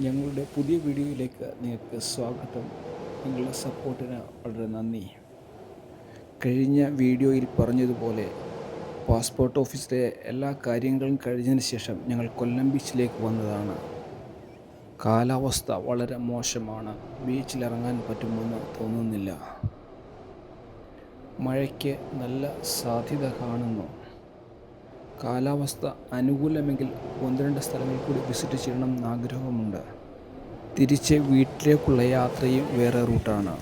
ഞങ്ങളുടെ പുതിയ വീഡിയോയിലേക്ക് നിങ്ങൾക്ക് സ്വാഗതം. നിങ്ങളുടെ സപ്പോർട്ടിന് വളരെ നന്ദി. കഴിഞ്ഞ വീഡിയോയിൽ പറഞ്ഞതുപോലെ പാസ്പോർട്ട് ഓഫീസിലെ എല്ലാ കാര്യങ്ങളും കഴിഞ്ഞതിന് ശേഷം ഞങ്ങൾ കൊല്ലം ബീച്ചിലേക്ക് വന്നതാണ്. കാലാവസ്ഥ വളരെ മോശമാണ്. ബീച്ചിലിറങ്ങാൻ പറ്റുമെന്ന് തോന്നുന്നില്ല. മഴയ്ക്ക് നല്ല സാധ്യത കാണുന്നു. കാലാവസ്ഥ അനുകൂലമെങ്കിൽ ഒന്ന് രണ്ട് സ്ഥലങ്ങളിൽ കൂടി വിസിറ്റ് ചെയ്യണം എന്ന് ആഗ്രഹമുണ്ട്. തിരിച്ച് വീട്ടിലേക്കുള്ള യാത്രയും വേറെ റൂട്ടാണ്.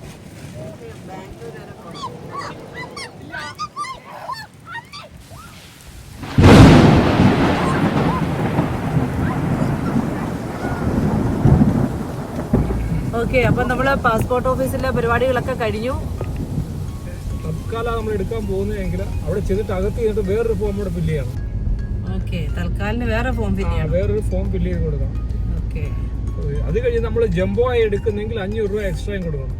ഓക്കെ അപ്പം നമ്മൾ പാസ്പോർട്ട് ഓഫീസിലെ പരിപാടികളൊക്കെ കഴിഞ്ഞു. തൽക്കാലം നമ്മൾ എടുക്കാൻ പോകുന്നതെങ്കിൽ അവിടെ ചെയ്തിട്ട് അകത്ത് ചെയ്തിട്ട് വേറൊരു ഫോം കൂടെ ഫില്ല് ചെയ്യണം. ഓക്കെ തൽക്കാലിന് വേറെ ഫോം ഫില്ല് വേറൊരു ഫോം ഫില്ല് ചെയ്ത് കൊടുക്കണം. ഓക്കെ. അത് കഴിഞ്ഞ് നമ്മൾ ജംബോ ആയി എടുക്കുന്നെങ്കിൽ അഞ്ഞൂറ് രൂപ എക്സ്ട്രായും കൊടുക്കണം.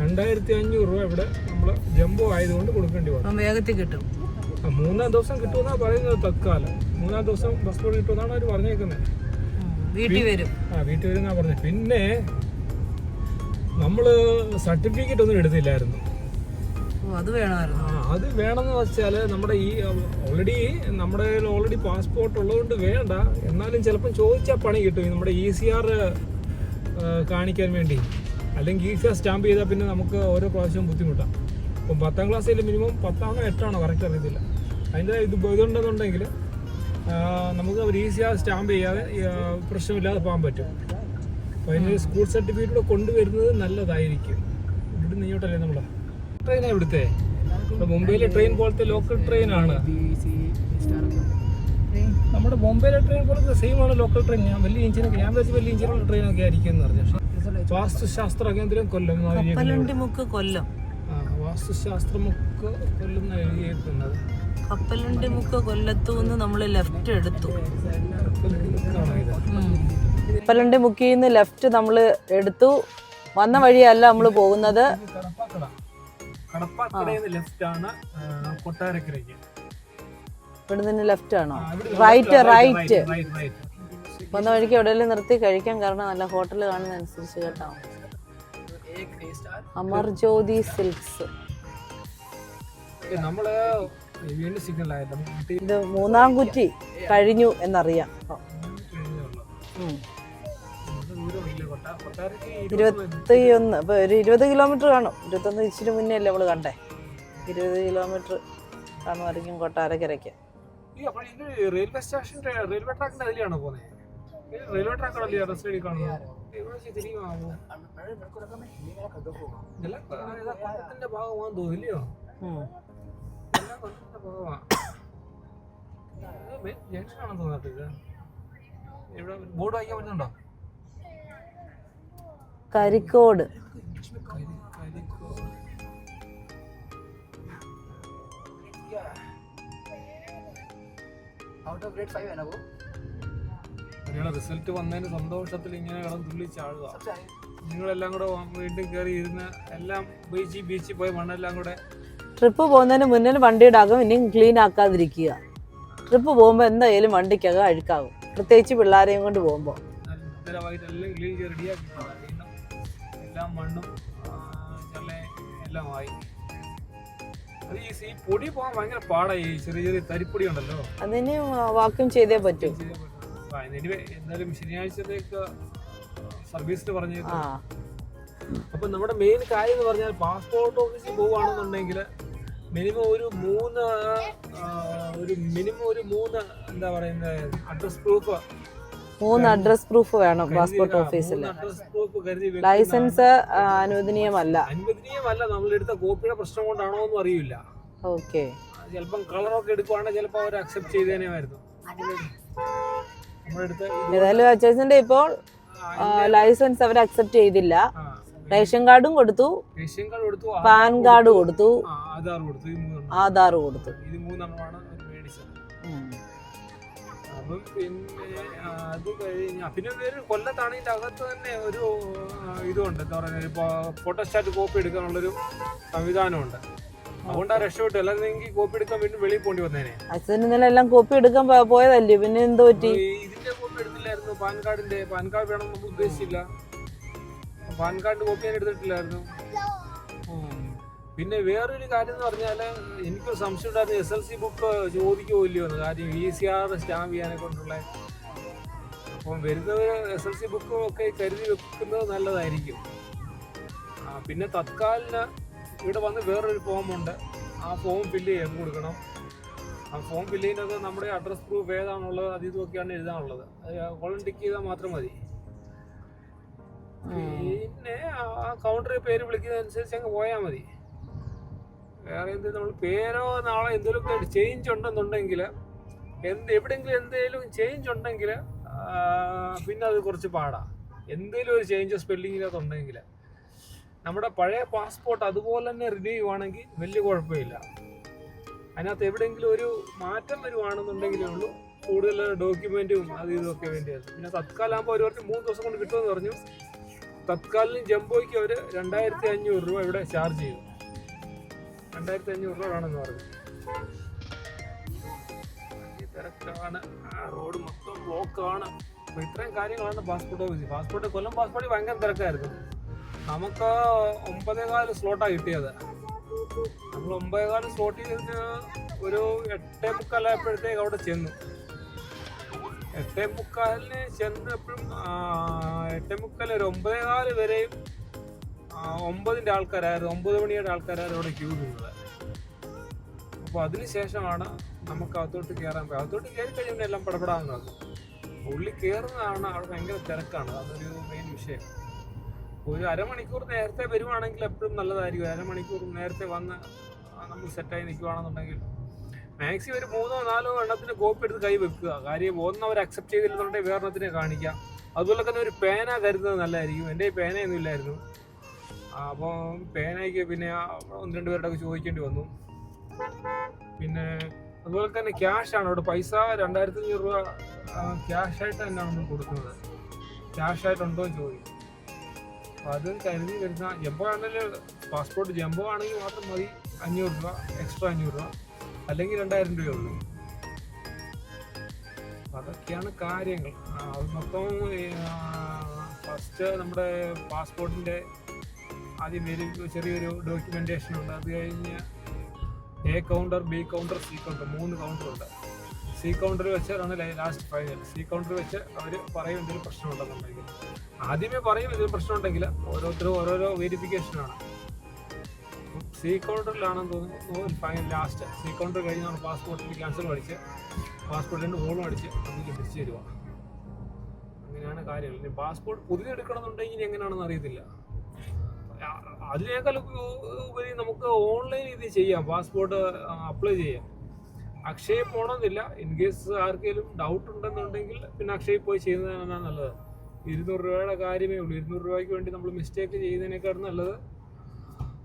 രണ്ടായിരത്തി അഞ്ഞൂറ് രൂപ ഇവിടെ നമ്മൾ ജംബോ ആയതുകൊണ്ട് കൊടുക്കേണ്ടി വരും അപ്പം വേഗത്തിൽ കിട്ടും. മൂന്നാം ദിവസം കിട്ടുമെന്നാണ് പറയുന്നത് തൽക്കാലം. മൂന്നാം ദിവസം പാസ്പോർട്ട് കിട്ടുമെന്നാണ് അവർ പറഞ്ഞേക്കുന്നത്. വീട്ടിൽ വരും. ആ വീട്ടിൽ വരും പറഞ്ഞത്. പിന്നെ നമ്മൾ സർട്ടിഫിക്കറ്റ് ഒന്നും എടുത്തില്ലായിരുന്നു. അത് വേണമായിരുന്നു. ആ, അത് വേണമെന്ന് വെച്ചാൽ നമ്മുടെ ഈ ഓൾറെഡി നമ്മുടെ ഓൾറെഡി പാസ്പോർട്ട് ഉള്ളതുകൊണ്ട് വേണ്ട. എന്നാലും ചിലപ്പം ചോദിച്ചാൽ പണി കിട്ടും നമ്മുടെ ഇ സി ആർ കാണിക്കാൻ വേണ്ടി. അല്ലെങ്കിൽ ഇ സി ആർ സ്റ്റാമ്പ് ചെയ്താൽ പിന്നെ നമുക്ക് ഓരോ പ്രാവശ്യവും ബുദ്ധിമുട്ടാണ് അപ്പം പത്താം ക്ലാസ്സിൽ മിനിമം പത്താണോ എട്ടാണോ കറക്റ്റ് അറിയത്തില്ല. അതിന്റെ ഇത് ഇതുണ്ടെന്നുണ്ടെങ്കിൽ നമുക്ക് അവർ ഇ സി ആർ സ്റ്റാമ്പ് ചെയ്യാതെ പ്രശ്നമില്ലാതെ പോകാൻ പറ്റും. അപ്പോൾ അതിന് സ്കൂൾ സർട്ടിഫിക്കറ്റ് കൂടെ കൊണ്ടുവരുന്നത് നല്ലതായിരിക്കും. ഇവിടുന്ന് ഇങ്ങോട്ടല്ലേ നമ്മളെ? ട്രെയിനാണ് ഇവിടുത്തെ? മുംബൈയിലെ ട്രെയിൻ പോലത്തെ ലോക്കൽ ട്രെയിൻ ആണ്. നമ്മുടെ മുംബൈയിലെ ട്രെയിൻ പോലത്തെ സെയിം ആണ് ലോക്കൽ ട്രെയിൻ ഞാൻ വലിയ എഞ്ചിനൊക്കെ ഞാൻ വെച്ച് വലിയ എഞ്ചിനുള്ള ട്രെയിൻ ഒക്കെ ആയിരിക്കും എന്ന് പറഞ്ഞു വാസ്തുശാസ്ത്ര കേന്ദ്രം കൊല്ലം കൊല്ലം. വാസ്തുശാസ്ത്രമുക്ക് കൊല്ലം കൊല്ലത്തു നിന്ന് നമ്മൾ ലെഫ്റ്റ് എടുത്തു? കപ്പലണ്ടി മുക്കിൽ നിന്ന് ലെഫ്റ്റ് നമ്മൾ എടുത്തു. വന്ന വഴിയല്ല നമ്മൾ പോകുന്നത്. കടപ്പാക്കടയിൽ ലെഫ്റ്റ് ആണ്? കൊട്ടാരക്കരയ്ക്ക് ഇവിടെ നിന്ന് ലെഫ്റ്റ് ആണോ. Right right. വന്ന വഴിക്ക് എവിടെയെങ്കിലും നിർത്തി കഴിക്കാൻ കാരണം നല്ല ഹോട്ടൽ കാണുന്ന അനുസരിച്ച് കേട്ടോ അമർജ്യോതി സിൽക്സ്. ഏ, നമ്മൾ ഇത് മൂന്നാം കുറ്റി കഴിഞ്ഞു എന്നറിയാം. ഉം. ദൂരമില്ല കൊട്ടാ കൊട്ടാരക്ക് ഇരുപത്തി ഒന്ന് ഇപ്പൊ ഒരു ഇരുപത് കിലോമീറ്റർ കാണും. ഇരുപത്തൊന്ന് ഇച്ചിരി മുന്നേ അല്ലേ നമ്മൾ കണ്ടേ? ഇരുപത് കിലോമീറ്റർ കാണുമായിരിക്കും കൊട്ടാരക്കരയ്ക്ക്. റെയിൽവേ റെയിൽവേ അതിലെയാണോ പോകുന്നത് റെയിൽവേ റെസ്റ്റ് സൈഡിൽ കാണുന്നത്? കൊല്ലത്തിന്റെ ഭാഗമാണെന്ന് തോന്നില്ലയോ കൊല്ലത്തിന്റെ ഭാഗമാണ് തോന്നട്ടെ ഇവിടെ ബോർഡ് വായിക്കാൻ പറ്റുന്നുണ്ടോ? കരിക്കോട്. റിസൾട്ട് വന്നതിന് സന്തോഷത്തിൽ ഇങ്ങനെ കടം തുള്ളി ചാടുക. നിങ്ങളെല്ലാം കൂടെ വീണ്ടും കയറി ഇരുന്ന് എല്ലാം ബീച്ചിൽ ബീച്ചിൽ പോയി മണ്ണെല്ലാം കൂടെ ട്രിപ്പ് പോകുന്നതിന് മുന്നിൽ വണ്ടിയുടെ അകം ഇനിയും ക്ലീൻ ആക്കാതിരിക്കുക. ട്രിപ്പ് പോകുമ്പോൾ എന്തായാലും വണ്ടിക്കകം അഴുക്കാകും. പ്രത്യേകിച്ച് പിള്ളേരെയും കൊണ്ട് പോകുമ്പോൾ എല്ലാം ക്ലീൻ വീണ്ടും എല്ലാം മണ്ണും ചള്ള എല്ലാം ആയി. അത് ഈ ഈ പൊടി പോകാൻ ഭയങ്കര പാടായി ചെറിയ ചെറിയ തരിപ്പൊടി ഉണ്ടല്ലോ. അതിന് വാക്യൂം ചെയ്തേ പറ്റൂ. anyway, എന്തായാലും ശനിയാഴ്ചത്തേക്ക് സർവീസിന് പറഞ്ഞു അപ്പൊ നമ്മുടെ മെയിൻ കാര്യം എന്ന് പറഞ്ഞാൽ പാസ്പോർട്ട് ഓഫീസിൽ പോവുകയാണെന്നുണ്ടെങ്കിൽ മിനിമം ഒരു മൂന്ന് ഒരു മിനിമം ഒരു മൂന്ന് എന്താ പറയുന്നത് അഡ്രസ് പ്രൂഫ് മൂന്ന് അഡ്രസ് പ്രൂഫ് വേണം പാസ്പോർട്ട് ഓഫീസിൽ ലൈസൻസ് അനുവദനീയമല്ല. അനുവദനീയമല്ല. നമ്മൾ എടുത്ത കോപ്പിയുടെ പ്രശ്നം കൊണ്ടാണോ എന്ന് അറിയില്ല. ഓക്കെ. ചിലപ്പം കളറൊക്കെ എടുക്കുവാണെങ്കിൽ ചിലപ്പോൾ അവർ അക്സെപ്റ്റ് ചെയ്തേനെമായിരുന്നു ഏതായാലും അച്ചാച്ചന്റെ ഇപ്പോൾ ലൈസൻസ് അവർ അക്സെപ്റ്റ് ചെയ്തില്ല. റേഷൻ കാർഡും കൊടുത്തു. റേഷൻ കാർഡ് കൊടുത്തു. പാൻ കാർഡ് കൊടുത്തു. ആധാർ കൊടുത്തു. അപ്പം പിന്നെ അത് കഴിഞ്ഞ പിന്നെ വേറെ കൊല്ലത്താണെങ്കിൽ അകത്ത് തന്നെ ഒരു ഇതുണ്ട്. എന്താ പറയുക ഇപ്പോൾ ഫോട്ടോസ്റ്റാറ്റ് കോപ്പി എടുക്കാനുള്ളൊരു സംവിധാനമുണ്ട്. അതുകൊണ്ട് ആ രക്ഷപ്പെട്ടു അല്ലെങ്കിൽ കോപ്പി എടുക്കാൻ വീണ്ടും വെളിയിൽ പോണ്ടി വന്നേനെ. അച്ഛൻ ഇന്നലെ എല്ലാം കോപ്പി എടുക്കാൻ പോയതല്ലേ? പിന്നെ എന്തോ പറ്റി? ഇതിന്റെ കോപ്പി എടുത്തില്ലായിരുന്നു പാൻ കാർഡിന്റെ. പാൻ കാർഡ് വേണം ഉദ്ദേശിച്ചില്ല. പാൻ കാർഡ് കോപ്പി ഞാൻ എടുത്തിട്ടില്ലായിരുന്നു. പിന്നെ വേറൊരു കാര്യം എന്ന് പറഞ്ഞാൽ എനിക്കൊരു സംശയം ഉണ്ടായിരുന്നു. എസ് എൽ സി ബുക്ക് ചോദിക്കുമോ ഇല്ലയോ എന്ന്. കാര്യം ഇ സി ആർ സ്റ്റാമ്പ് ചെയ്യാനെ കൊണ്ടുള്ള. അപ്പം വരുന്നവർ എസ് എൽ സി ബുക്കും ഒക്കെ കരുതി വെക്കുന്നത് നല്ലതായിരിക്കും. പിന്നെ തത്കാലിന് ഇവിടെ വന്ന് വേറൊരു ഫോമുണ്ട് ആ ഫോം ഫില്ല് ചെയ്യാൻ കൊടുക്കണം. ആ ഫോം ഫില്ല് ചെയ്യുന്നത് നമ്മുടെ അഡ്രസ് പ്രൂഫ് ഏതാണുള്ളത് അത് ഇതൊക്കെയാണ് എഴുതാനുള്ളത്. അത് കോളം ടിക്ക് ചെയ്താൽ മാത്രം മതി. പിന്നെ ആ കൗണ്ടറിൽ പേര് വിളിക്കുന്നതനുസരിച്ച് അങ്ങ് പോയാൽ മതി. വേറെ എന്ത് നമ്മൾ പേരോ നാളെ എന്തെങ്കിലുമൊക്കെ ചേഞ്ച് ഉണ്ടെന്നുണ്ടെങ്കിൽ എന്ത് എവിടെയെങ്കിലും എന്തെങ്കിലും ചേഞ്ച് ഉണ്ടെങ്കിൽ പിന്നെ അത് കുറച്ച് പാടാ. എന്തെങ്കിലും ഒരു ചേഞ്ച് സ്പെല്ലിങ്ങിനകത്ത് ഉണ്ടെങ്കിൽ നമ്മുടെ പഴയ പാസ്പോർട്ട് അതുപോലെ തന്നെ റിന്യൂ ചെയ്യുവാണെങ്കിൽ വലിയ കുഴപ്പമില്ല. അതിനകത്ത് എവിടെയെങ്കിലും ഒരു മാറ്റം വരുവാണെന്നുണ്ടെങ്കിലേ ഉള്ളൂ. കൂടുതൽ ഡോക്യുമെന്റും അത് ഇതൊക്കെ വേണ്ടിയത് പിന്നെ തത്കാലാകുമ്പോൾ ഒരു വർഷം മൂന്ന് ദിവസം കൊണ്ട് കിട്ടുമെന്ന് പറഞ്ഞു. തത്കാലിനും ജംബോയ്ക്ക് അവർ രണ്ടായിരത്തി അഞ്ഞൂറ് രൂപ ഇവിടെ ചാർജ് ചെയ്തു. രണ്ടായിരത്തി അഞ്ഞൂറ് രൂപ വേണമെന്ന് പറഞ്ഞു. തിരക്കാണ്. റോഡ് മൊത്തം ബ്ലോക്കാണ് അപ്പൊ ഇത്രയും കാര്യങ്ങളാണ് passport office passport Kollam passport ഭയങ്കര തിരക്കായിരുന്നു. നമുക്ക് ഒമ്പതേകാൽ സ്ലോട്ടാണ് കിട്ടിയത്. നമ്മൾ ഒമ്പതേകാൽ സ്ലോട്ട് ചെയ്തിട്ട് ഒരു എട്ടേ മുക്കാലായപ്പോഴത്തേക്ക് അവിടെ ചെന്നു. എട്ടേ മുക്കാലിന് ചെന്നപ്പോഴും എട്ടേ മുക്കാൽ ഒരു ഒമ്പതേകാൽ വരെയും ഒമ്പതിന്റെ ആൾക്കാരായിരുന്നു. ഒമ്പത് മണിയുടെ ആൾക്കാരായിരുന്നു അവിടെ ക്യൂ നിന്നത് അപ്പോൾ അതിന് ശേഷമാണ് നമുക്ക് അകത്തോട്ട് കയറാൻ പോയത് അകത്തോട്ട് കയറി കഴിയുമ്പോൾ എല്ലാം പടപെടാന്ന് നടക്കും ഉള്ളിൽ കയറുന്നതാണ് അവിടെ ഭയങ്കര തിരക്കാണ്. അതൊരു മെയിൻ വിഷയം. ഒരു അരമണിക്കൂർ നേരത്തെ വരുവാണെങ്കിൽ എപ്പോഴും നല്ലതായിരിക്കും. അരമണിക്കൂർ നേരത്തെ വന്ന് നമ്മൾ സെറ്റായി നിൽക്കുവാണെന്നുണ്ടെങ്കിൽ മാക്സിമം ഒരു മൂന്നോ നാലോ എണ്ണത്തിന് കോപ്പി എടുത്ത് കൈ വെക്കുക. കാര്യം ഒന്ന് അവർ അക്സെപ്റ്റ് ചെയ്തില്ലെന്നുണ്ടെങ്കിൽ വേറെണ്ണത്തിനെ കാണിക്കുക അതുപോലെ തന്നെ ഒരു പേന കരുതുന്നത് നല്ലതായിരിക്കും. എന്റെ പേനയൊന്നും ഇല്ലായിരുന്നു. അപ്പോൾ പേനയ്ക്ക് പിന്നെ ഒന്ന് രണ്ട് പേരുടെ ചോദിക്കേണ്ടി വന്നു. പിന്നെ അതുപോലെ തന്നെ ക്യാഷ് ആണ്. അവിടെ പൈസ രണ്ടായിരത്തി അഞ്ഞൂറ് രൂപ ക്യാഷായിട്ട് തന്നെയാണ് നമ്മൾ കൊടുക്കുന്നത്. ക്യാഷായിട്ടുണ്ടോ എന്ന് ചോദിക്കും. അപ്പോൾ അത് കരുതി വരുന്ന ജംബോ ആണെങ്കിൽ പാസ്പോർട്ട് ജംബോ ആണെങ്കിൽ മാത്രം മതി. അഞ്ഞൂറ് രൂപ എക്സ്ട്രാ അഞ്ഞൂറ് രൂപ. അല്ലെങ്കിൽ രണ്ടായിരം രൂപയേ ഉള്ളൂ. അതൊക്കെയാണ് കാര്യങ്ങൾ. അത് മൊത്തം ഫസ്റ്റ് നമ്മുടെ പാസ്പോർട്ടിന്റെ ആദ്യം ഒരു ചെറിയൊരു ഡോക്യുമെന്റേഷൻ ഉണ്ട്. അത് കഴിഞ്ഞ് A counter B counter C counter മൂന്ന് കൗണ്ടർ ഉണ്ട്. സി കൗണ്ടർ വെച്ചാണ് ലാസ്റ്റ് ഫൈനൽ സി കൗണ്ടറിൽ വെച്ച് അവർ പറയും എന്തെങ്കിലും പ്രശ്നമുണ്ടെന്നുണ്ടെങ്കിൽ. ആദ്യമേ പറയും എന്തെങ്കിലും പ്രശ്നമുണ്ടെങ്കിൽ ഓരോരുത്തരും ഓരോരോ വെരിഫിക്കേഷനാണ് സി കൗണ്ടറിലാണെന്ന് തോന്നുന്നു ഫൈനൽ ലാസ്റ്റ് സി കൗണ്ടർ കഴിഞ്ഞ് നമ്മൾ പാസ്പോർട്ടിന് ക്യാൻസൽ അടിച്ച് പാസ്പോർട്ടിന്റെ ഹോളും അടിച്ച് നമുക്ക് തിരിച്ചു തരുക അങ്ങനെയാണ് കാര്യങ്ങൾ. പാസ്പോർട്ട് പുതിയ എടുക്കണമെന്നുണ്ടെങ്കിൽ എങ്ങനെയാണെന്ന് അറിയത്തില്ല. അതിനേക്കാൾ ഉപ- ഉപരി നമുക്ക് ഓൺലൈൻ ഇത് ചെയ്യാം. പാസ്പോർട്ട് അപ്ലൈ ചെയ്യാം. അക്ഷയ പോകണമെന്നില്ല ഇൻ കേസ് ആർക്കെങ്കിലും ഡൗട്ട് ഉണ്ടെന്നുണ്ടെങ്കിൽ പിന്നെ അക്ഷയയിൽ പോയി ചെയ്യുന്നതാണ് നല്ലത്. ഇരുന്നൂറ് രൂപയുടെ കാര്യമേ ഉള്ളൂ. ഇരുന്നൂറ് രൂപയ്ക്ക് വേണ്ടി നമ്മൾ മിസ്റ്റേക്ക് ചെയ്യുന്നതിനേക്കാൾ നല്ലത്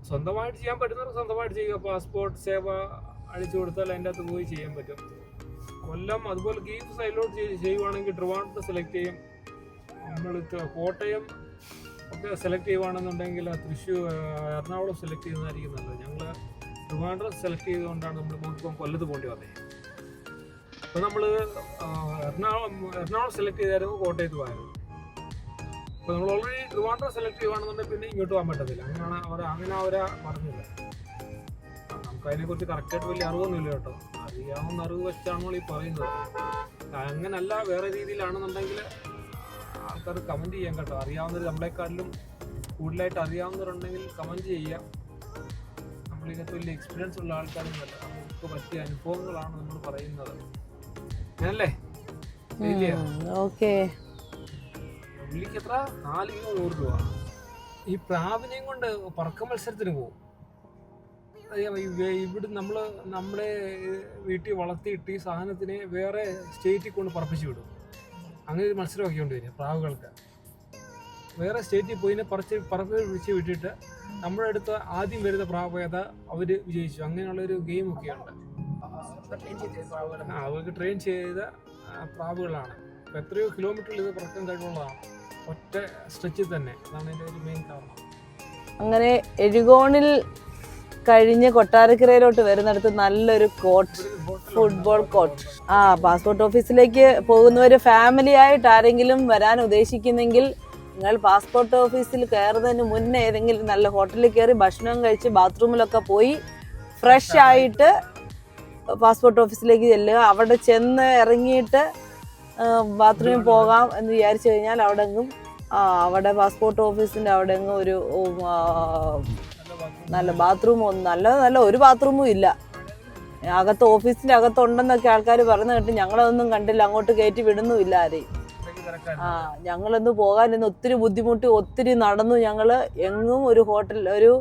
സ്വന്തമായിട്ട് ചെയ്യാൻ പറ്റുന്നവർക്ക് സ്വന്തമായിട്ട് ചെയ്യുക. പാസ്പോർട്ട് സേവ അടിച്ചു കൊടുത്താൽ അതിന്റെ അകത്ത് പോയി ചെയ്യാൻ പറ്റും. കൊല്ലം അതുപോലെ ഗീഫ് സൈലോട്ട് ചെയ്- ചെയ്യുവാണെങ്കിൽ ട്രിവാൻഡ്രം സെലക്ട് ചെയ്യും. നമ്മൾ കോട്ടയം സെലക്ട് ചെയ്യുവാണെന്നുണ്ടെങ്കിൽ തൃശ്ശൂർ എറണാകുളം സെലക്ട് ചെയ്യുന്നതായിരിക്കും നല്ലത്. ഞങ്ങൾ ട്രിവാൻഡ്രം സെലക്ട് ചെയ്തുകൊണ്ടാണ് നമ്മൾ നമുക്കിപ്പം കൊല്ലത്ത് പോകേണ്ടി വന്നത് അപ്പോൾ നമ്മൾ എറണാകുളം എറണാകുളം സെലക്ട് ചെയ്തായിരുന്നു കോട്ടയത്ത് പോയായിരുന്നു. അപ്പോൾ നമ്മൾ ഓൾറെഡി ട്രിവാൻഡ്രം സെലക്ട് ചെയ്യുവാണെന്നുണ്ടെങ്കിൽ പിന്നെ ഇങ്ങോട്ട് പോകാൻ പറ്റത്തില്ല. അങ്ങനെയാണ് അവർ അങ്ങനെ അവരെ പറഞ്ഞില്ല നമുക്ക് അതിനെക്കുറിച്ച് കറക്റ്റായിട്ട് വലിയ അറിവൊന്നുമില്ല കേട്ടോ. അറിയാവുന്ന അറിവ് വെച്ചാണ് നമ്മൾ ഈ പറയുന്നത്. അങ്ങനല്ല വേറെ രീതിയിലാണെന്നുണ്ടെങ്കിൽ ആൾക്കാർ കമന്റ് ചെയ്യാൻ കേട്ടോ. അറിയാവുന്നവർ നമ്മളെക്കാട്ടിലും കൂടുതലായിട്ട് അറിയാവുന്നവരുണ്ടെങ്കിൽ കമന്റ് ചെയ്യാം. നമ്മളിതിനകത്ത് വലിയ എക്സ്പീരിയൻസ് ഉള്ള ആൾക്കാരൊന്നുമല്ല. നമുക്ക് പറ്റിയ അനുഭവങ്ങളാണ് നമ്മൾ പറയുന്നത്. അല്ലേ? ഓക്കെ. എത്ര? നാല് കിലോ നൂറ് രൂപ. ഈ പ്രാവിനെയും കൊണ്ട് പറക്ക മത്സരത്തിന് പോകും ഇവിടെ നമ്മൾ നമ്മുടെ വീട്ടിൽ വളർത്തിയിട്ട് ഈ സാധനത്തിനെ വേറെ സ്റ്റേറ്റിൽ കൊണ്ട് പറപ്പിച്ചു വിടും. അങ്ങനെ ഒരു മത്സരമൊക്കെ ഉണ്ട് ഇതിന് പ്രാവുകൾക്ക്. വേറെ സ്റ്റേറ്റിൽ പോയി പറച്ച് പറത്ത് വിളിച്ച് വിട്ടിട്ട് നമ്മുടെ അടുത്ത് ആദ്യം വരുന്ന പ്രാവ് ഏതാ അവർ വിജയിച്ചു. അങ്ങനെയുള്ള ഒരു ഗെയിമൊക്കെ ഉണ്ട് അവർക്ക് ട്രെയിൻ ചെയ്ത പ്രാവുകളാണ്. അപ്പോൾ എത്രയോ കിലോമീറ്ററിൽ ഇത് പറക്കാൻ കഴിവുള്ളതാണ് ഒറ്റ സ്ട്രെച്ചിൽ തന്നെ. അതാണ് എന്റെ ഒരു മെയിൻ കാരണം. അങ്ങനെ എഴുകോണിൽ കഴിഞ്ഞ് കൊട്ടാരക്കരയിലോട്ട് വരുന്നിടത്ത് നല്ലൊരു കോട്ട് ഫുട്ബോൾ കോട്ട് ആ പാസ്പോർട്ട് ഓഫീസിലേക്ക് പോകുന്നവർ ഫാമിലി ആയിട്ട് ആരെങ്കിലും വരാൻ ഉദ്ദേശിക്കുന്നെങ്കിൽ നിങ്ങൾ പാസ്പോർട്ട് ഓഫീസിൽ കയറുന്നതിന് മുന്നേ ഏതെങ്കിലും നല്ല ഹോട്ടലിൽ കയറി ഭക്ഷണം കഴിച്ച് ബാത്റൂമിലൊക്കെ പോയി ഫ്രഷ് ആയിട്ട് പാസ്പോർട്ട് ഓഫീസിലേക്ക് ചെല്ലുക. അവിടെ ചെന്ന് ഇറങ്ങിയിട്ട് ബാത്റൂമിൽ പോകാം എന്ന് വിചാരിച്ചു കഴിഞ്ഞാൽ അവിടെ എങ്ങും അവിടെ പാസ്പോർട്ട് ഓഫീസിന്റെ അവിടെ എങ്ങും ഒരു നല്ല ബാത്റൂം ഒന്നും നല്ല നല്ല ഒരു ബാത്റൂമും ഇല്ല. അകത്ത് ഓഫീസിന്റെ അകത്തുണ്ടെന്നൊക്കെ ആൾക്കാർ പറഞ്ഞു കേട്ട് ഞങ്ങളതൊന്നും കണ്ടില്ല അങ്ങോട്ട് കയറ്റി വിടുന്നുമില്ല ആരെയും. ആ ഞങ്ങളൊന്ന് പോകാൻ ഇന്ന് ഒത്തിരി ബുദ്ധിമുട്ടി ഒത്തിരി നടന്നു. ഞങ്ങൾ എങ്ങും ഒരു ഹോട്ടൽ ഒരു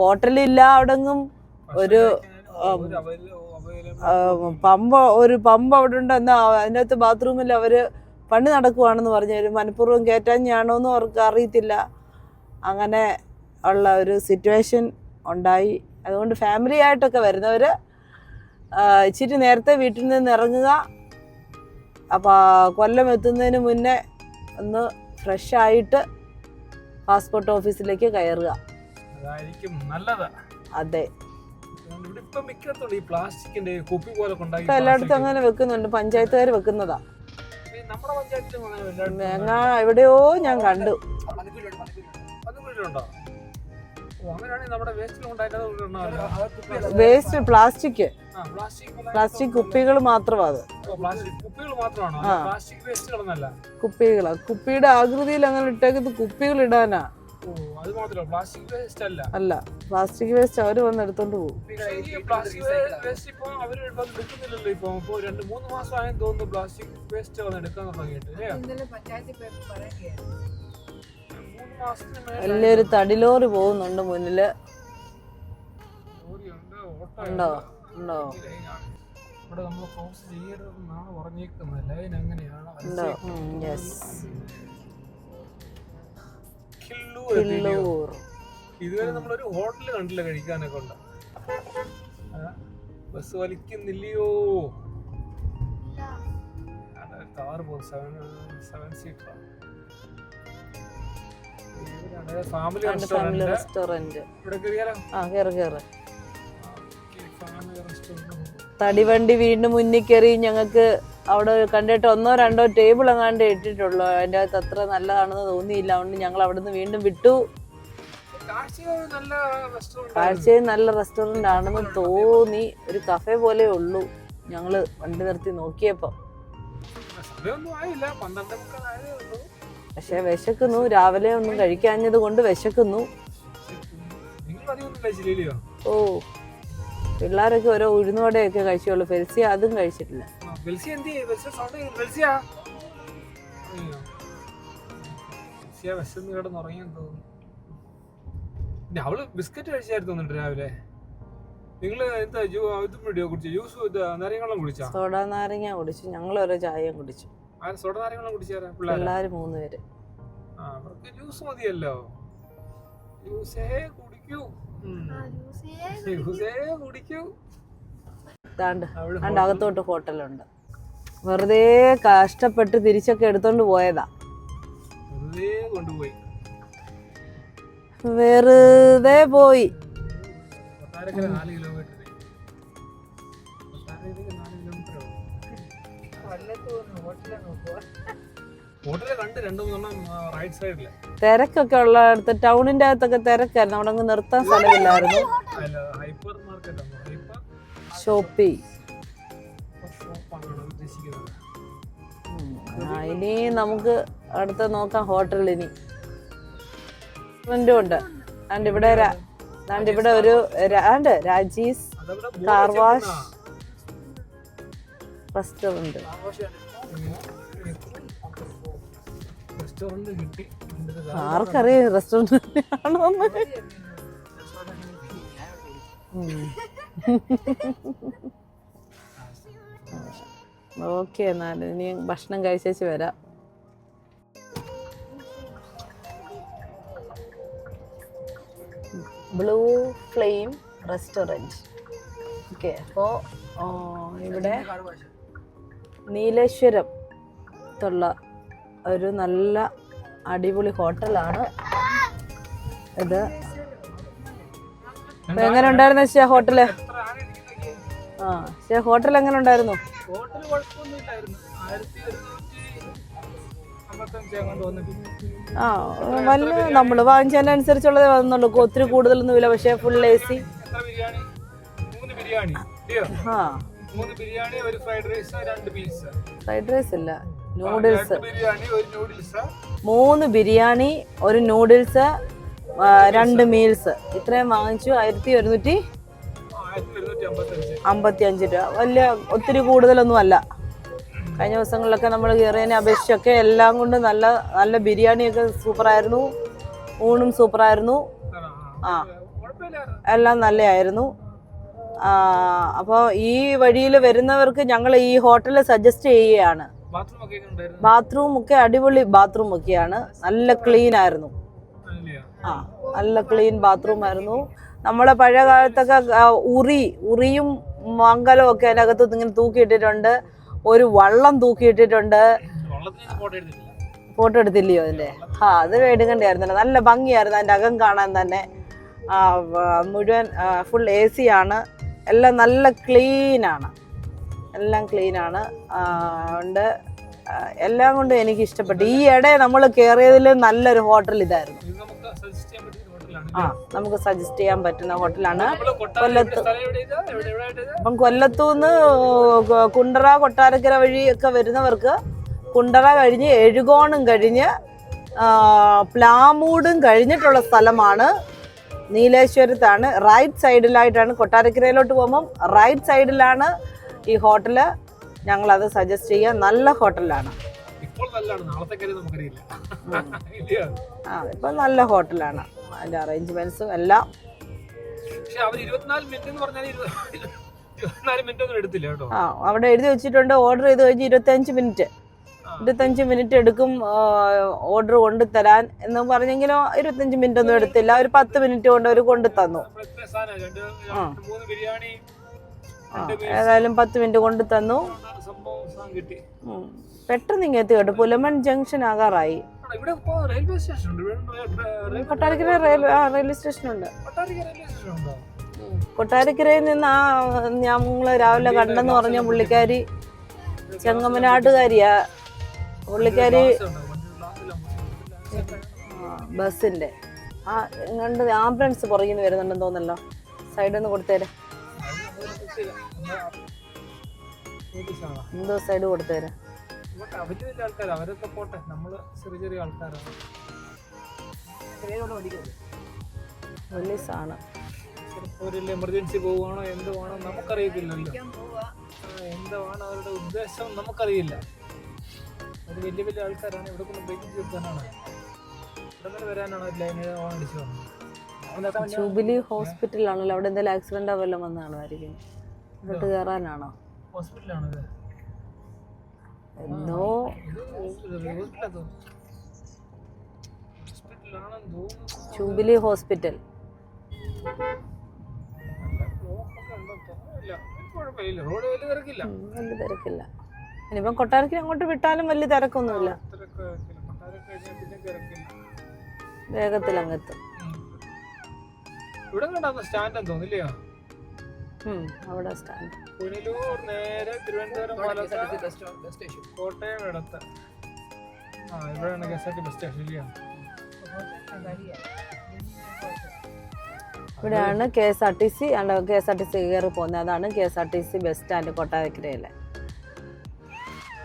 ഹോട്ടലില്ല അവിടെ എങ്ങും ഒരു പമ്പ ഒരു പമ്പ് അവിടെ ഉണ്ട് എന്നാ അതിനകത്ത് ബാത്റൂമിൽ അവർ പണി നടക്കുവാണെന്ന് പറഞ്ഞു ഒരു മനഃപൂർവം കയറ്റാഞ്ഞാണോ എന്ന് അവർക്ക് അറിയത്തില്ല. അങ്ങനെ ഉള്ള ഒരു സിറ്റുവേഷൻ ഉണ്ടായി. അതുകൊണ്ട് ഫാമിലി ആയിട്ടൊക്കെ വരുന്നവർ ഇച്ചിരി നേരത്തെ വീട്ടിൽ നിന്ന് ഇറങ്ങുക. അപ്പോൾ കൊല്ലം എത്തുന്നതിന് മുന്നേ ഒന്ന് ഫ്രഷ് ആയിട്ട് പാസ്പോർട്ട് ഓഫീസിലേക്ക് കയറുക. അതെ. എല്ലായിടത്തും അങ്ങനെ വെക്കുന്നുണ്ട്. പഞ്ചായത്തുകാർ വെക്കുന്നതാ. എവിടെയോ ഞാൻ കണ്ടു. വേസ്റ്റ് പ്ലാസ്റ്റിക് പ്ലാസ്റ്റിക് പ്ലാസ്റ്റിക് കുപ്പികൾ മാത്രമാണ് അത്. പ്ലാസ്റ്റിക് കുപ്പികൾ കുപ്പിയുടെ ആകൃതിയിൽ അങ്ങനെ ഇട്ടേക്കുന്നത് കുപ്പികൾ ഇടാനാ. അത് മാത്രമല്ല പ്ലാസ്റ്റിക് വേസ്റ്റ് അല്ല. അല്ല പ്ലാസ്റ്റിക് വേസ്റ്റ് അവർ വന്ന് എടുത്തോണ്ട് പോകും. വലിയൊരു തടിലോറി പോകുന്നുണ്ട് മുന്നിൽ. ഉണ്ടോ? ഉണ്ടോ? ഇവിടെ നമ്മൾ ക്രോസ് ചെയ്യരുതെന്നാണ് പറഞ്ഞേക്കുന്നത് ലൈൻ അങ്ങനെയാണ്. ഉണ്ടോ? യെസ് കില്ലൂർ. ഇതുവരെ നമ്മളൊരു ഹോട്ടൽ കണ്ടില്ല കഴിക്കാനൊക്കെ ഉണ്ട്. ബസ് വലിക്കുന്നില്ലയോ? കാർ പോകും seven seven seater family restaurant ആ കയറ് കയറ് തടിവണ്ടി വീണ്ടും മുന്നിൽ കയറി ഞങ്ങൾക്ക് അവിടെ കണ്ടിട്ട് ഒന്നോ രണ്ടോ ടേബിൾ എങ്ങാണ്ട് ഇട്ടിട്ടുള്ളൂ. അതിന്റെ അകത്ത് അത്ര നല്ലതാണെന്ന് തോന്നിയില്ല. അതുകൊണ്ട് ഞങ്ങൾ അവിടെ നിന്ന് വീണ്ടും വിട്ടു. കാഴ്ചയും നല്ല റെസ്റ്റോറന്റ് ആണെന്ന് തോന്നി. ഒരു കഫേ പോലെ ഉള്ളൂ. ഞങ്ങൾ വണ്ടി നിർത്തി നോക്കിയപ്പോൾ സമയമൊന്നും ആയില്ല. പന്ത്രണ്ട് പക്ഷേ വിശക്കുന്നു. രാവിലെ ഒന്നും കഴിക്കാഞ്ഞത് കൊണ്ട് വിശക്കുന്നു. ഓ പിള്ളേരൊക്കെ ഓരോ ഉഴുന്നോടെയൊക്കെ കഴിച്ചോളൂ. ഫെൽസിയ അതും കഴിച്ചിട്ടില്ല. അവൾ ബിസ്ക്കറ്റ് കഴിച്ചായിരുന്നു തോന്നുന്നുണ്ട് രാവിലെ. നിങ്ങൾ എന്താ ഇതും കുടിച്ചു? ജ്യൂസ് നാരങ്ങളും കുടിച്ചാ? സോഡ നാരങ്ങ കുടിച്ചു. ഞങ്ങൾ ഓരോ ചായയും കുടിച്ചു. പിള്ളേർ മൂന്ന് പേര്. അവർക്ക് ജ്യൂസ് മതിയല്ലോ. ജ്യൂസേ കുടിക്കൂ. ജ്യൂസേ കുടിക്കൂ. അണ്ട് അകത്തോട്ട് ഹോട്ടലുണ്ട്. വെറുതെ കഷ്ടപ്പെട്ട് തിരിച്ചൊക്കെ എടുത്തോണ്ട് പോയതാ. വെറുതെ കൊണ്ടുപോയി. വെറുതെ പോയി. തിരക്കൊക്കെ ഉള്ളിടത്ത് ടൗണിന്റെ അകത്തൊക്കെ തിരക്കായിരുന്നു. അവിടെ അങ്ങ് നിർത്താൻ സ്ഥലമില്ലായിരുന്നു. ഷോപ്പി ഇനി നമുക്ക് അടുത്ത നോക്കാം ഹോട്ടൽ ഇനി. ഉണ്ട്. ആൻഡ് ഇവിടെ ആൻഡ് ഇവിടെ ഒരു and Raji's car wash car wash restaurant restaurant കിട്ടി. ആർക്കറിയാം റെസ്റ്റോറന്റ് ആണോ ഓക്കെ എന്നാൽ ഇനി ഭക്ഷണം കഴിച്ചേച്ച് വരാം. ബ്ലൂ ഫ്ലെയിം റെസ്റ്റോറന്റ് ഓക്കെ അപ്പോൾ ഇവിടെ നീലേശ്വരം ത്തുള്ള ഒരു നല്ല അടിപൊളി ഹോട്ടലാണ് ഇത്. എങ്ങനെ ഉണ്ടായിരുന്നു ശേ ഹോട്ടൽ? ആ ശേ ഹോട്ടൽ എങ്ങനെ ഉണ്ടായിരുന്നു ആ വല്ല നമ്മൾ വാങ്ങിച്ചതിനനുസരിച്ചുള്ളതേ വന്നുള്ളൂ ഒത്തിരി കൂടുതലൊന്നും ഇല്ല പക്ഷേ full A C fried rice ഇല്ല. നൂഡിൽസ് ബിരിയാണി ഒരു നൂഡിൽസ് മൂന്ന് ബിരിയാണി ഒരു നൂഡിൽസ് രണ്ട് മീൽസ് ഇത്രയും വാങ്ങിച്ചു. ആയിരത്തി ഒരുന്നൂറ്റി അമ്പത്തി അഞ്ച് രൂപ. വലിയ ഒത്തിരി കൂടുതലൊന്നും അല്ല. കഴിഞ്ഞ ദിവസങ്ങളിലൊക്കെ നമ്മൾ കയറിയതിനെ അപേക്ഷിച്ചൊക്കെ എല്ലാം കൊണ്ട് നല്ല നല്ല ബിരിയാണിയൊക്കെ സൂപ്പറായിരുന്നു. ഊണും സൂപ്പറായിരുന്നു. ആ എല്ലാം എല്ലാം നല്ലതായിരുന്നു അപ്പോൾ ഈ വഴിയിൽ വരുന്നവർക്ക് ഞങ്ങൾ ഈ ഹോട്ടൽ സജസ്റ്റ് ചെയ്യുകയാണ്. ബാത്റൂം ഒക്കെ അടിപൊളി ബാത്റൂം ഒക്കെയാണ്. നല്ല ക്ലീൻ ആയിരുന്നു. ആ നല്ല ക്ലീൻ ബാത്റൂം ആയിരുന്നു. നമ്മളെ പഴയ കാലത്തൊക്കെ ഉറി ഉറിയും മംഗലവും ഒക്കെ അതിനകത്ത് ഇങ്ങനെ തൂക്കിയിട്ടിട്ടുണ്ട് ഒരു വള്ളം തൂക്കിയിട്ടിട്ടുണ്ട് ഫോട്ടോ എടുത്തില്ലയോ അതിന്റെ ആ അത് വേടുകണ്ടായിരുന്നല്ലോ നല്ല ഭംഗിയായിരുന്നു അതിന്റെ അകം കാണാൻ തന്നെ. മുഴുവൻ ഫുൾ എ സി ആണ്. എല്ലാം നല്ല ക്ലീൻ ആണ്. എല്ലാം ക്ലീൻ ആണ്. ആ, ഉണ്ട്. എല്ലാം കൊണ്ടും എനിക്ക് ഇഷ്ടപ്പെട്ടു. ഈ ഇട നമ്മൾ കയറിയതിൽ നല്ലൊരു ഹോട്ടൽ ഇതായിരുന്നു. ആ നമുക്ക് സജസ്റ്റ് ചെയ്യാൻ പറ്റുന്ന ഹോട്ടലാണ് കൊല്ലത്ത്. അപ്പം കൊല്ലത്തുനിന്ന് കുണ്ടറ കൊട്ടാരക്കര വഴിയൊക്കെ വരുന്നവർക്ക് കുണ്ടറ കഴിഞ്ഞ് എഴുകോണും കഴിഞ്ഞ് പ്ലാമൂടും കഴിഞ്ഞിട്ടുള്ള സ്ഥലമാണ് നീലേശ്വരത്താണ്. റൈറ്റ് സൈഡിലായിട്ടാണ് കൊട്ടാരക്കരയിലോട്ട് പോകുമ്പം. റൈറ്റ് സൈഡിലാണ് ഈ ഹോട്ടൽ അത് സജസ്റ്റ് ചെയ്യുക. നല്ല ഹോട്ടലാണ്. ഇപ്പൊ ആ നല്ല ഹോട്ടലാണ്. അതിന്റെ അറേഞ്ച്മെന്റ്സും എല്ലാം. ആ അവിടെ എഴുതി വെച്ചിട്ടുണ്ട്. ഓർഡർ ചെയ്ത് കഴിഞ്ഞ് ഇരുപത്തഞ്ച് മിനിറ്റ് ഇരുപത്തഞ്ച് മിനിറ്റ് എടുക്കും ഓർഡർ കൊണ്ട് തരാൻ എന്ന് പറഞ്ഞെങ്കിലും ഇരുപത്തഞ്ച് മിനിറ്റ് ഒന്നും എടുത്തില്ല. ഒരു പത്ത് മിനിറ്റ് കൊണ്ട് അവർ കൊണ്ടു തന്നു ആ. ഏതായാലും പത്ത് മിനിറ്റ് കൊണ്ട് തന്നു. പെട്ടെന്ന് ഇങ്ങനെ കേട്ടോ പുലമൺ ജംഗ്ഷൻ ആകാറായി. കൊട്ടാരക്കര റെയിൽവേ സ്റ്റേഷൻ ഉണ്ട്. കൊട്ടാരക്കര റെയിൽവേ സ്റ്റേഷൻ ഉണ്ടോ? കൊട്ടാരക്കരയിൽ നിന്ന് ആ ഞങ്ങൾ രാവിലെ കണ്ടെന്ന് പറഞ്ഞ പുള്ളിക്കാരി ചെങ്ങമനാട്ടുകാരിയാ. പുള്ളിക്കാരി ബസ്സിന്റെ. ആ കണ്ട് ആംബുലൻസ് പുറകിൽ നിന്ന് വരുന്നുണ്ടെന്ന് തോന്നല്ലോ സൈഡിൽ നിന്ന് കൊടുത്തേരെ. എന്തോ സൈഡ് ഇവർക്ക് അവർ വലിയ ആൾക്കാരാ. അവരൊക്കെ പോട്ടെ. നമ്മൾ ചെറിയ ചെറിയ ആൾക്കാരാണ്. പോലീസാണ്. ഒരു എമർജൻസി പോവുകയാണോ? എന്തുവാണോ നമുക്കറിയത്തില്ലല്ലോ. ആ, എന്തുവാണ് അവരുടെ ഉദ്ദേശം നമുക്കറിയില്ല. ഒരു വലിയ വലിയ ആൾക്കാരാണ്. ഇവിടെ കൊണ്ട് ബ്രേക്ക് തീർക്കാനാണ്. ഇവിടെ നിന്ന് വരാനാണ് ലൈന് അടിച്ചു വന്നത്. ജൂബിലി ഹോസ്പിറ്റലാണല്ലോ അവിടെ എന്തെങ്കിലും ആക്സിഡന്റ് ആവല്ലോ വന്നാണോ ആയിരിക്കും അങ്ങോട്ട് കയറാനാണോ എന്തോ? ജൂബിലി ഹോസ്പിറ്റൽ വലിയ തിരക്കില്ല. ഇനിയിപ്പം കൊട്ടാരക്കര അങ്ങോട്ട് വിട്ടാലും വലിയ തിരക്കൊന്നുമില്ല. വേഗത്തിൽ അങ്ങെത്തും. ഇവിടെ കണ്ടാ സ്റ്റാൻഡ് തോന്നില്ലയോ അവിടെ സ്റ്റാൻഡ് പുനലൂർ നേരെ തിരുവനന്തപുരം പാലക്കാട് കോട്ടയം ഇടത്ത്. ആ ഇവിടെയാണ് K S R T bus station ഇല്ലയോ? ഇവിടെയാണ് K S R T C K S R T C കയറി പോകുന്നത്. അതാണ് K S R T C bus stand കൊട്ടാരക്കരയിലെ.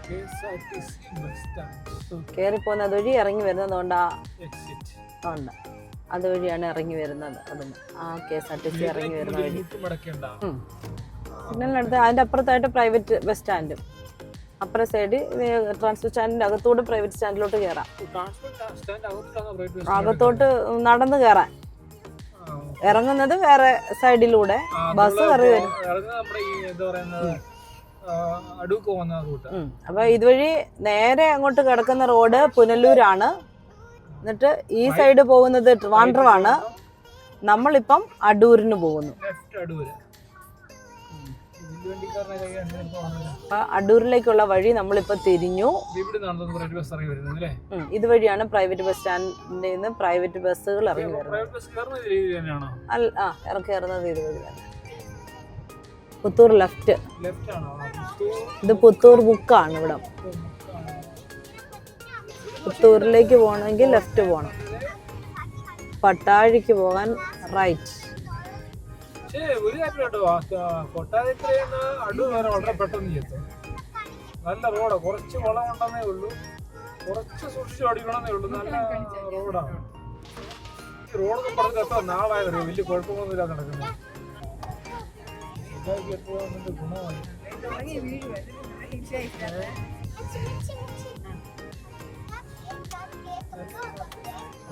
K S R T C bus stand കയറി പോകുന്നത് വഴി ഇറങ്ങി വരുന്നതുകൊണ്ടാണ് ആ ഉണ്ട് അതുവഴിയാണ് ഇറങ്ങി വരുന്നത്. അതിന് ആ K S R T C ഇറങ്ങി വരുന്ന വഴി. മുട്ടുമടക്കണ്ട അടുത്ത് അതിന്റെ അപ്പുറത്തായിട്ട് പ്രൈവറ്റ് ബസ് സ്റ്റാൻഡും അപ്പുറ സൈഡ് ട്രാൻസ്പോർട്ട് സ്റ്റാൻഡിന്റെ അകത്തോട്ട് പ്രൈവറ്റ് സ്റ്റാൻഡിലോട്ട് കയറാം അകത്തോട്ട് നടന്ന് കയറാൻ ഇറങ്ങുന്നത് വേറെ സൈഡിലൂടെ ബസ് കയറി വരും. അപ്പൊ ഇതുവഴി നേരെ അങ്ങോട്ട് കിടക്കുന്ന റോഡ് പുനലൂരാണ്. എന്നിട്ട് ഈ സൈഡ് പോകുന്നത് ട്രിവാൻഡ്രമാണ്. നമ്മളിപ്പം അടൂരിന് പോകുന്നു. അടൂരിലേക്കുള്ള വഴി നമ്മളിപ്പോ തിരിഞ്ഞു. ഇതുവഴിയാണ് പ്രൈവറ്റ് ബസ് സ്റ്റാൻഡിൽ നിന്ന് പ്രൈവറ്റ് ബസ്സുകൾ ഇറങ്ങി വരുന്നത്. ആ ഇറക്കി ഇറങ്ങുന്നത് ഇതുവഴി തന്നെ പുത്തൂർ ലെഫ്റ്റ് ഇത് പുത്തൂർ ബുക്കാണ് ഇവിടെ. പുത്തൂരിലേക്ക് പോകണമെങ്കിൽ ലെഫ്റ്റ് പോകണം. പട്ടാഴിക്ക് പോകാൻ റൈറ്റ് പക്ഷേ ഒരു കാര്യം കേട്ടോ കൊട്ടാരത്തിൽ അടൂർ വരെ വളരെ പെട്ടെന്ന് ചെത്തും നല്ല റോഡാ കുറച്ച് വളം ഉണ്ടെന്നേ ഉള്ളൂ. കുറച്ച് സൂക്ഷിച്ച് ഓടിക്കണമെന്നേ ഉള്ളൂ. നല്ല റോഡാണ് ഈ റോഡൊന്നും പറഞ്ഞിട്ട് എത്ര നാളായതറിയോ? വലിയ കുഴപ്പമൊന്നുമില്ല നടക്കുന്നത്. ഇതാക്കി എപ്പോഴും ഗുണമായി.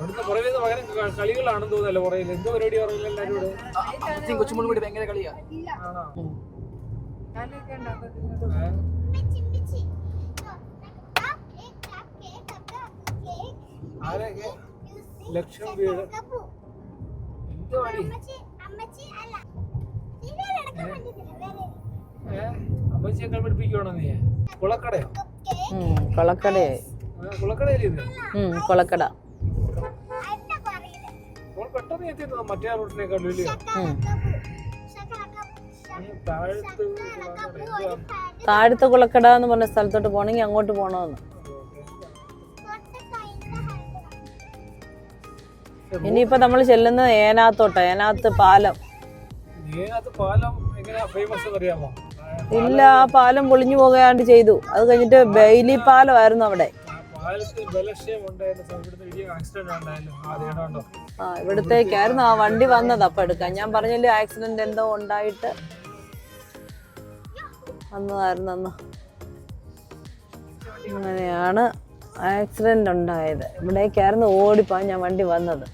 അവിടുത്തെ പുറകിൽ നിന്ന് പകരം കളികളാണെന്ന് തോന്നുന്നല്ലോ പുറകിൽ എന്തോ പരിപാടി പറയില്ല എല്ലാവരും ഇവിടെ കൊച്ചുമ്പോൾ കൂടി ഭയങ്കര കളിയാ. ആണോ? ആരൊക്കെ ലക്ഷം വീട്. എന്തോ അടി ഏ? അമ്മച്ചിയൊക്കെ പഠിപ്പിക്കുവാണോ നീ? കുളക്കടയോ? കൊളക്കടയായി. കുളക്കടയല്ലേ ഇത്? കൊളക്കട. പെട്ടെന്ന് എത്തിയത് മറ്റേ റൂട്ടിനേക്കാളും. താഴത്ത് കുളക്കട എന്ന് പറഞ്ഞ സ്ഥലത്തോട്ട് പോകണമെങ്കിൽ അങ്ങോട്ട് പോകണമെന്ന്. ഇനിയിപ്പോ നമ്മൾ ചെല്ലുന്നത് ഏനാത്തോട്ട ഏനാത്ത് പാലം. ഇല്ല ആ പാലം പൊളിഞ്ഞു പോകാണ്ട് ചെയ്തു. അത് കഴിഞ്ഞിട്ട് ബെയിലി പാലമായിരുന്നു അവിടെ. ആ പാലത്തിൽ ബലക്ഷയം ഉണ്ടായിരുന്ന ആക്സിഡന്റ് ഉണ്ടായല്ലോ ആദ്യം ഉണ്ടോ ആ ഇവിടത്തേക്കായിരുന്നു ആ വണ്ടി വന്നത് അപ്പൊ എടുക്കാൻ. ഞാൻ പറഞ്ഞില്ലേ ആക്സിഡന്റ് എന്തോ ഉണ്ടായിട്ട് വന്നതായിരുന്നു അന്ന് അങ്ങനെയാണ് ആക്സിഡന്റ് ഉണ്ടായത്. ഇവിടേക്കായിരുന്നു ഓടിപ്പോ ഞാൻ വണ്ടി വന്നത്.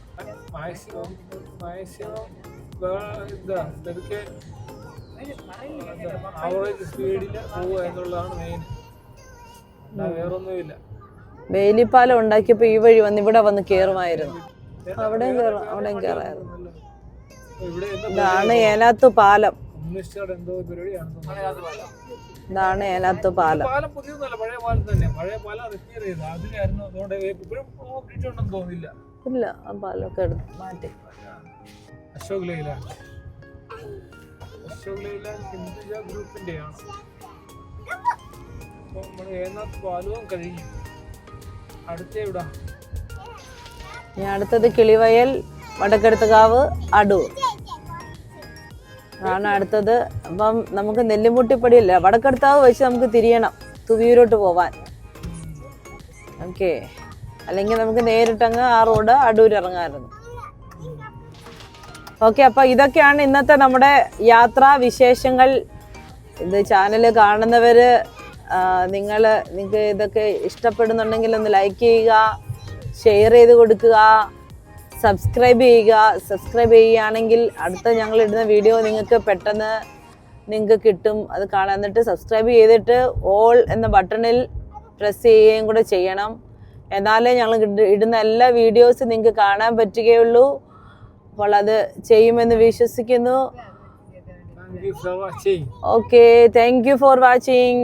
വേലിപ്പാലം ഉണ്ടാക്കിയപ്പോ ഈ വഴി വന്ന് ഇവിടെ വന്ന് കേറുമായിരുന്നു. അവിടെയും കയറാം അവിടെയും കയറായിരുന്നു ഇവിടെ എന്താ ഇതാണ് ഏലാത്തു പാലം. ഇതാണ് ഏലാത്തു പാലം. പാലം പുതിയൊന്നുമല്ല പഴയ പാലം തന്നെ. പഴയ പാലം റിപ്പയർ ചെയ്ത്. അതിലായിരുന്നു അതുകൊണ്ട് ഇപ്പോഴും ബ്രിഡ്ജ് ഉണ്ടെന്ന് തോന്നുന്നില്ല ഇല്ല ആ പാലമൊക്കെ എടുത്ത് മാറ്റി. അശോക് ലൈലാൻഡ് അശോക് ലൈലാൻഡ് ഹിന്ദുജ ഗ്രൂപ്പിന്റെയാണ്. നമ്മൾ ഏനാത്ത് പാലവും കഴിഞ്ഞു. അടുത്ത എവിടാ? ഇനി അടുത്തത് കിളിവയൽ വടക്കെടുത്തുകാവ് അടൂർ. അതാണ് അടുത്തത്. അപ്പം നമുക്ക് നെല്ലിമുട്ടിപ്പടിയല്ല വടക്കെടുത്താവ് വെച്ച് നമുക്ക് തിരിയണം തുവിയൂരോട്ട് പോവാൻ. ഓക്കെ. അല്ലെങ്കിൽ നമുക്ക് നേരിട്ടങ്ങ് ആ റോഡ് അടൂർ ഇറങ്ങാമായിരുന്നു. ഓക്കെ അപ്പോൾ ഇതൊക്കെയാണ് ഇന്നത്തെ നമ്മുടെ യാത്രാ വിശേഷങ്ങൾ. ഇത് ചാനൽ കാണുന്നവർ നിങ്ങൾ നിങ്ങൾക്ക് ഇതൊക്കെ ഇഷ്ടപ്പെടുന്നുണ്ടെങ്കിൽ ഒന്ന് ലൈക്ക് ചെയ്യുക. ഷെയർ ചെയ്ത് കൊടുക്കുക സബ്സ്ക്രൈബ് ചെയ്യുക. സബ്സ്ക്രൈബ് ചെയ്യുകയാണെങ്കിൽ അടുത്ത ഞങ്ങൾ ഇടുന്ന വീഡിയോ നിങ്ങൾക്ക് പെട്ടെന്ന് നിങ്ങൾക്ക് കിട്ടും. അത് കാണാൻ എന്നിട്ട് സബ്സ്ക്രൈബ് ചെയ്തിട്ട് ഓൾ എന്ന ബട്ടണിൽ പ്രസ് ചെയ്യുകയും കൂടെ ചെയ്യണം. എന്നാലേ ഞങ്ങൾ ഇടുന്ന എല്ലാ വീഡിയോസ് നിങ്ങൾക്ക് കാണാൻ പറ്റുകയുള്ളൂ. അപ്പോൾ അത് ചെയ്യുമെന്ന് വിശ്വസിക്കുന്നു. Okay thank you for watching